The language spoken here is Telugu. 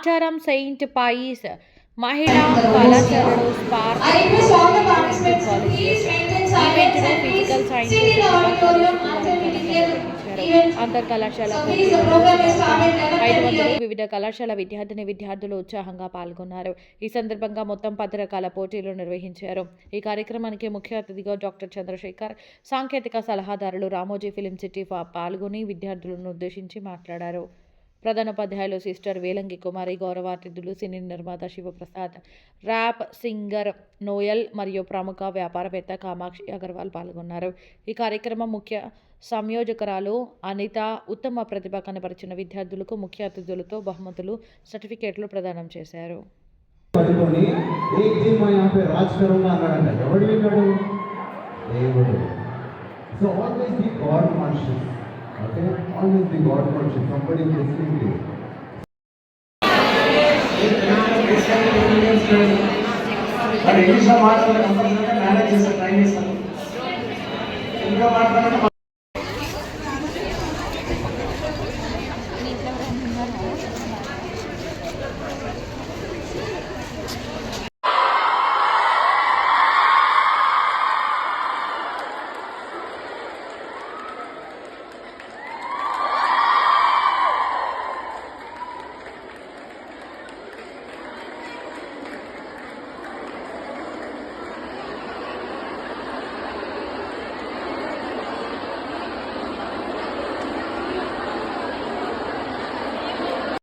ఆచారం సెయింట్ పాయిస్ మహిళా కళాశాలలో స్పార్క్ ఫిజికల్ సైన్స్. అంతర్ కళాశాల ఐదు 11:30 వందలు వివిధ కళాశాల విద్యార్థిని విద్యార్థులు ఉత్సాహంగా పాల్గొన్నారు. ఈ సందర్భంగా మొత్తం పది రకాల పోటీలు నిర్వహించారు. ఈ కార్యక్రమానికి ముఖ్య అతిథిగా డాక్టర్ చంద్రశేఖర్ సాంకేతిక సలహాదారులు రామోజీ ఫిలిం సిటీ పాల్గొని విద్యార్థులను ఉద్దేశించి మాట్లాడారు. ప్రధానోపాధ్యాయులు సిస్టర్ వేలంగి కుమారి గౌరవాతిథులు సినీ నిర్మాత శివప్రసాద్ ర్యాప్ సింగర్ నోయల్ మరియు ప్రముఖ వ్యాపారవేత్త కామాక్షి అగర్వాల్ పాల్గొన్నారు ఈ కార్యక్రమం ముఖ్య సంయోజకురాలు అనిత ఉత్తమ ప్రతిభ కనబరిచిన విద్యార్థులకు ముఖ్య అతిథులతో బహుమతులు సర్టిఫికేట్లు ప్రదానం చేశారు పట్టుకొని ఏక్ దిన్ మా यहाँ पे రాజ్ కరుంగా అన్నాడంట ఎవడు విన్నాడు దేవుడు so always be God conscious okay always be God conscious somebody listening to మరి ఇంగ్లీష్లో మాట్లాడాలి కంపల్సరీగా మేనేజ్ చేస్తారు ట్రైన్ చేస్తారు. ఇంకా మాట్లాడాలంటే